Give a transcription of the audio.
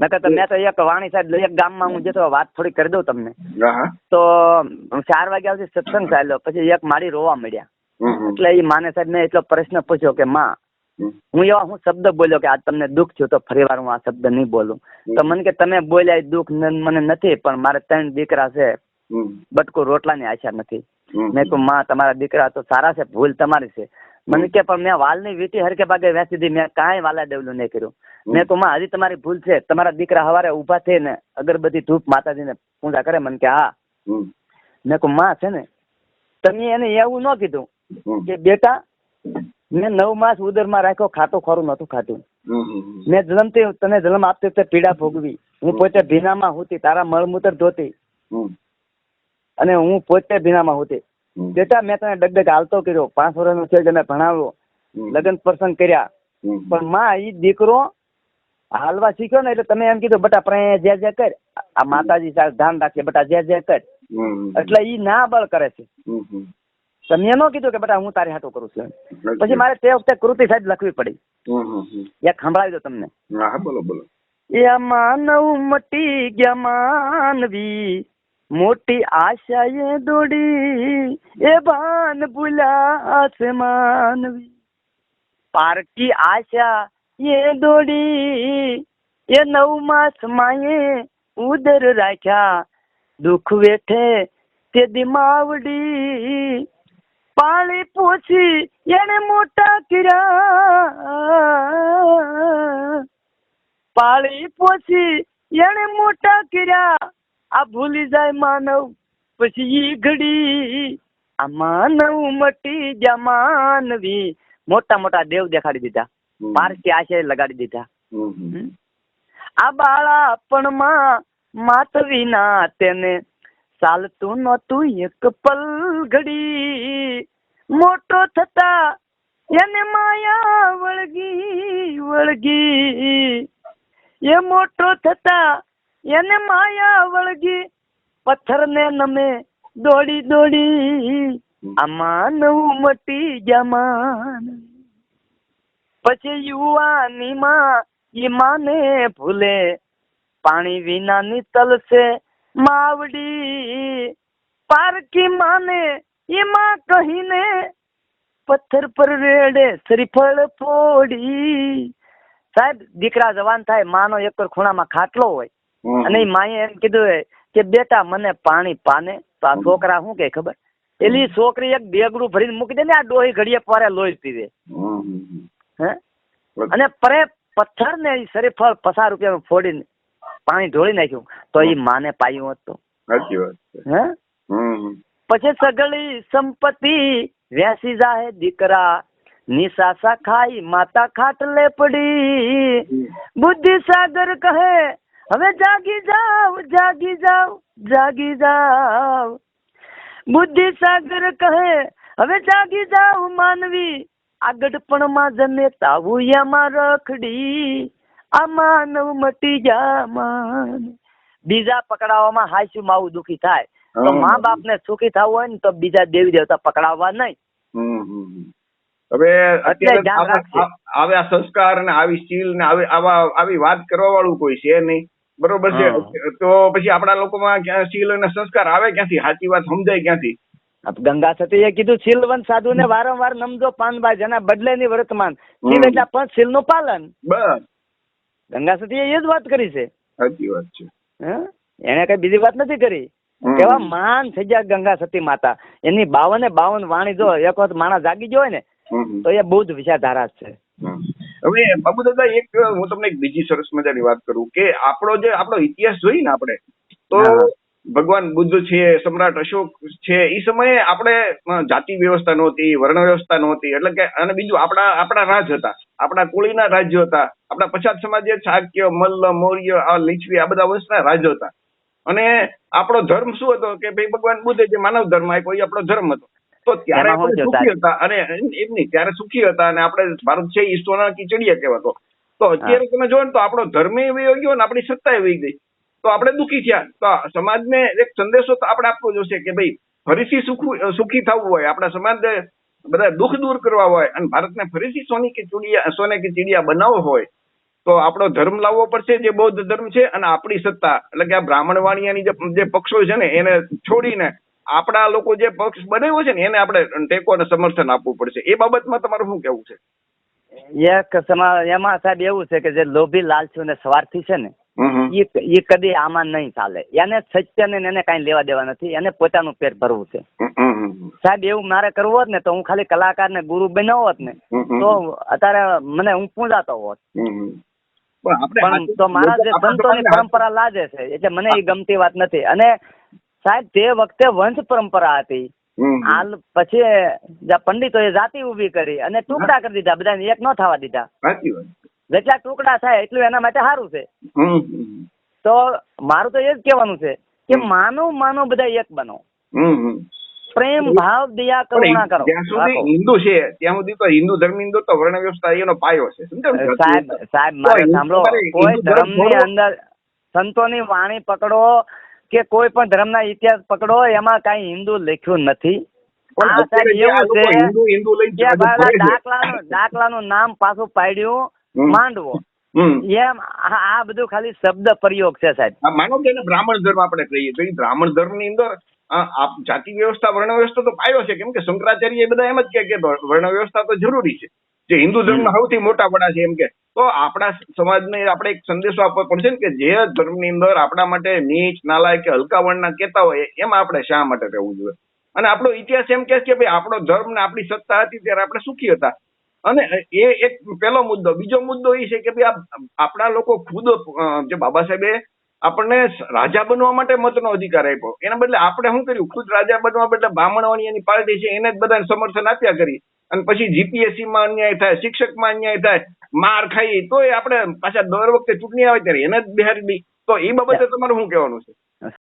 નકર તો મેં તો એક વાણી સાહેબ એક ગામમાં હું જતો વાત થોડી કરી દઉં તમને. તો ચાર વાગ્યા સુધી સત્સંગ ચાલ્યો. પછી એક મારી રોવા મળ્યા એટલે એ માને સાહેબ મેં એટલો પ્રશ્ન પૂછ્યો કે માં હું એવા હું શબ્દ બોલ્યો કે આ તમને દુઃખ થયું તો ફરી વાર હું આ શબ્દ નહીં બોલું. તો મને કે તમે બોલ્યા એ દુઃખ મને નથી પણ મારે ત્રણ દીકરા છે. બટકું રોટલાની આશા નથી. મેં કહું માં તમારા દીકરા તો સારા છે ભૂલ તમારી છે. મને કે પણ મેં વાલની વીટી હરકે ભાગે વેચી દીધી મેં કાંઈ વાલા ડેવલું નહીં કર્યું. મેં કહું માં હજી તમારી ભૂલ છે. તમારા દીકરા હવારે ઊભા થઈને અગરબત્તી ધૂપ માતાજીને પૂજા કરે મને કે હા. મેં કહું માં છે ને તમે એને એવું ન કીધું કે બેટા મેં નવ માસ ઉદરમાં રાખ્યો ખાતું ખોરું નહોતું ખાતું મેં જન્મથી તને જન્મ આપતી તે પીડા ભોગવી. હું પોતે ભીનામાં હોતી તારા મળમૂતર ધોતી. અને હું પોતે ભીનામાં હોતી. બેટા મેં તને ડગડગ હાલતો કર્યો. પાંચ વર્ષનો છે તને ભણાવ્યો. લગ્ન પ્રસંગ કર્યા. પણ માં ઈ દીકરો હાલવા શીખ્યો ને એટલે તમે એમ કીધું બટા પ્રે જે જે કર. આ માતાજી સાહેબ ધ્યાન રાખીએ બટા જે જે કર. એટલે ઈ ના બળ કરે છે. તમે એનો કીધું કે બટા હું તારી હાટું કરું છું. પછી મારે તે વખતે કૃતિ સાહેબ લખવી પડી. એ સંભળાવી દો તમને. હા, બોલો બોલો. એ માનવ મટી ગયા માનવી મોટી આશાએ દોડી એ ભાન ભૂલા છે માનવી. પારકી આશા એ દોડી એ નવ માસ માએ ઉદર રાખ્યા. દુઃખ વેઠે તે દિમાવડી. પાળી પોછી એને મોટા કર્યા. પાળી પોછી એને મોટા કર્યા. આ ભૂલી જાય માનવ પછી ઈ ઘડી. આ માનવ મટી જા માનવી. મોટા મોટા દેવ દેખાડી દીધા. પારસી આશે લગાડી દીધા. આ બાળા પણ માં માત વિના તેને ચાલતું નહોતું એક પલ ઘડી. મોટો થતા એને માયા વળગી વળગી. એ મોટો થતા એને માયા વળગી પથ્થર ને નમે દોડી દોડી આમાં નવું મટી જમાન પછી યુવાનીમાં માં માને ભૂલે, પાણી વિનાની તલસે માવડી. પારકી માને એમાં કહીને પથ્થર પર રેડે શ્રીફળ ફોડી. સાહેબ, દીકરા જવાન થાય, માનો એક ખૂણામાં ખાટલો હોય. અને માએ એમ કીધું કે બેટા મને પાણી પાને. તો આ છોકરા શું કે ખબર? એલી છોકરી એક બેગડું ભરીને મૂકી દે ને આ ડોહી ઘડીએ પારે લોહી પીવે. હે? અને પરે પથ્થર ને શરીફળ પસાર રૂપિયા ફોડીને પાણી ઢોળી નાખ્યું. તો એ માને પાયું હોત. હે. પછી સગળી સંપત્તિ વેસી જાહે દીકરા. નિશાસા ખાઈ માતા ખાટલે પડી બુદ્ધિ સાગર કહે હવે જાગી જાવ જાગી જાવ જાગી જાવ બુદ્ધિ સાગર કહે હવે જાગી જાવ માનવી. આ માં જમે તાવું એમાં રખડી. આ માનવ મટી જા માન. બીજા પકડાવવામાં હાસ્યું માવું દુખી થાય? તો મા બાપ ને સુખી થવું હોય ને તો બીજા દેવી દેવતા પકડાવવા નહીં. હવે અત્યારે આવ્યા આ- સંસ્કાર ને આવી સ્ટીલ ને આવી આવા આવી વાત કરવા વાળું કોઈ છે નહીં. બરોબર છે? તો પછી આપણા લોકોમાં ક્યાં શીલ અને સંસ્કાર આવે ક્યાંથી? સાચી વાત સમજાય ક્યાંથી? ગંગા સતીએ કીધું શીલવંત સાધુ ને વારંવાર નમજો પાનભાઈ જેના બદલે ની વર્તમાન. શીલ એટલે પંચ શીલનું પાલન. બસ. ગંગા સતીએ એ જ વાત કરી છે. સાચી વાત છે. એને કઈ બીજી વાત નથી કરી. કેવા માન થઈ ગયા ગંગા સતી માતા. એની બાવને બાવન વાણી જો એક વખત માણસ જાગી ગયો હોય ને. તો એ બૌદ્ધ વિચારધારા છે. હવે બાબુ દાદા એક હું તમને એક બીજી સરસ મજાની વાત કરું કે આપણો જે આપણો ઇતિહાસ જોઈએ ને આપણે તો ભગવાન બુદ્ધ છે સમ્રાટ અશોક છે એ સમયે આપણે જાતિ વ્યવસ્થા નહોતી વર્ણ વ્યવસ્થા નહોતી એટલે કે અને બીજું આપણા આપણા રાજ હતા આપણા કોળીના રાજ્યો હતા આપણા પછાત સમાજે ચાક્ય મલ્લ મૌર્ય આ લીછવી આ બધા વંશના રાજ્યો હતા. અને આપણો ધર્મ શું હતો કે ભાઈ ભગવાન બુદ્ધે જે માનવ ધર્મ આપ્યો એ આપણો ધર્મ હતો. તો ત્યારે આપણે સુખી હતા. અને એમ નહીં ત્યારે સુખી હતા અને આપણે ભારત છે ઈ સોના કીચડીયા કહેવાતો. તો અત્યારે તમે જોવો ને તો આપણો ધર્મ એ વયો ગયો ને આપણી સત્તા એ વહી ગઈ. તો આપણે દુઃખી થયા. તો સમાજને એક સંદેશો તો આપણે આપવો જોશે કે ભાઈ ફરીથી સુખી સુખી થવું હોય. આપણા સમાજ બધા દુઃખ દૂર કરવા હોય અને ભારતને ફરીથી સોની કે ચીડિયા સોને કે ચીડિયા બનાવવો હોય તો આપણો ધર્મ લાવવો પડશે જે બૌદ્ધ ધર્મ છે અને આપણી સત્તા. એટલે કે આ બ્રાહ્મણ વાણિયાની જે જે પક્ષો છે ને એને છોડીને આપણા લોકો જે પક્ષ બનાવ્યો છે ને એને આપણે ટેકો અને સમર્થન આપવું પડશે એ બાબતમાં તમારું શું કેવું છે એમાં સાહેબ એવું છે કે જે લોભી લાલચુ ને સ્વાર્થી છે ને. એ કદી આમાં નહીં ચાલે એને સત્ય ને એને કઈ લેવા દેવા નથી એને પોતાનું પેટ ભરવું છે. સાહેબ એવું મારે કરવું હોત ને તો હું ખાલી કલાકાર ને ગુરુ બનાવો હોત ને. તો અત્યારે મને હું પૂજાતો હોત. પણ તો મારા જે સંતો ની પરંપરા લાજે છે એટલે મને એ ગમતી વાત નથી અને સાહેબ તે વખતે વંશ પરંપરા હતી. હાલ પછી પંડિતોએ જાતિ ઊભી કરી અને ટુકડા કરી દીધા બધાને એક ન થવા દીધા. જેટલા ટુકડા થાય એટલું એના માટે સારું છે. તો મારું તો એ જ કહેવાનું છે કે માનો માનો બધા એક બનો. પ્રેમ ભાવ દયા કરુણા કરો. જ્યાં સુધી હિન્દુ છે ત્યાં સુધી તો હિન્દુ ધર્મ હિન્દુ તો વર્ણ વ્યવસ્થા એનો પાયો છે? સાહેબ સાહેબ મારે સાંભળો. કોઈ ધર્મ ધર્મની અંદર અંદર સંતોની વાણી પકડો કે કોઈ પણ ધર્મના ઇતિહાસ પકડો એમાં કાંઈ હિન્દુ લખ્યું નથી. દાખલાનું નામ પાછું પાડ્યું માંડવો. એમ આ બધું ખાલી શબ્દ પ્રયોગ છે સાહેબ. માનો કે બ્રાહ્મણ ધર્મ આપણે કહીએ તો બ્રાહ્મણ બ્રાહ્મણ ધર્મની અંદર જાતિ વ્યવસ્થા વર્ણ વ્યવસ્થા તો પાયો છે. કેમ કે શંકરાચાર્ય એ બધા એમ જ કે વર્ણ વ્યવસ્થા તો જરૂરી છે. જે હિન્દુ ધર્મના સૌથી મોટા વડા છે એમ કે તો આપણા સમાજને આપણે એક સંદેશો આપવો પડશે ને કે જે ધર્મની અંદર આપણા માટે નીચ નાલાયક કે હલકા વર્ણના કહેતા હોય એમાં આપણે શા માટે રહેવું જોઈએ? અને આપણો ઇતિહાસ એમ કે છે કે ભાઈ આપણો ધર્મ ને આપણી સત્તા હતી ત્યારે આપણે સુખી હતા. અને એ એક પહેલો મુદ્દો. બીજો મુદ્દો એ છે કે ભાઈ આપણા લોકો ખુદ જે બાબા સાહેબે આપણને રાજા બનવા માટે મતનો અધિકાર આપ્યો. એના બદલે આપણે શું કર્યું? ખુદ રાજા બનવા બદલે બ્રાહ્મણોની એની પાર્ટી છે એને જ બધાને સમર્થન આપ્યા કરી. અને પછી જીપીએસસી માં અન્યાય થાય શિક્ષકમાં અન્યાય થાય માર ખાઈ તોય આપણે પાછા દર વખતે ચૂંટણી આવે ત્યારે એને જ બિહારી દઈ તો એ બાબતે તમારું શું કહેવાનું છે?